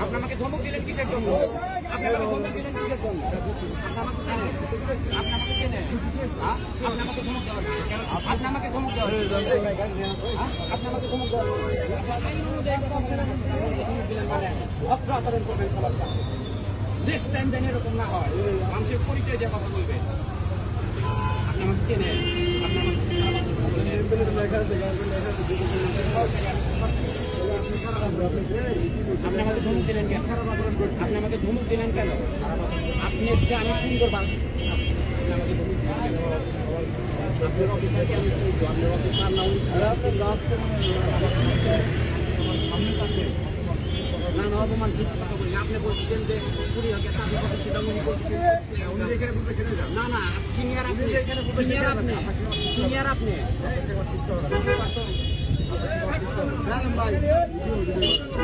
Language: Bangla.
আপনি আমাকে ধমক দিলেন কিসের জন্য আপনি আমাকে ধমক দিলেন কিসের জন্য আপনি আমাকে চেনেন আপনি আমাকে হ্যাঁ? ধমক দেওয়ার? আপনি আমাকে ধমক দেওয়ার হ্যাঁ? আপনি আমাকে ধমক দেওয়ার মানে অর্থ আচরণ করবেন সবার সাথে নেক্সট টাইম যেন এরকম না হয় মানুষের পরিচয় দিয়ে কথা বলবেন আপনি আমাকে চেনেন আপনি আমাকে আপনি আমাকে ধমক দিলেন কেন? আপনি আমাকে ধমক দিলেন কেন? আপনি হচ্ছে আমি সুন্দর বাং আপনি আমাকে ধমক আপনার অফিসারকে আমি চিনি, আপনার অফিসার না না অপমান ঠিক কথা বলি আপনি বলছেন যে কুড়ি হাজার টাকা না? না সিনিয়র আপনি। সিনিয়র আপনি। সিনিয়র আপনি। Gelin bay.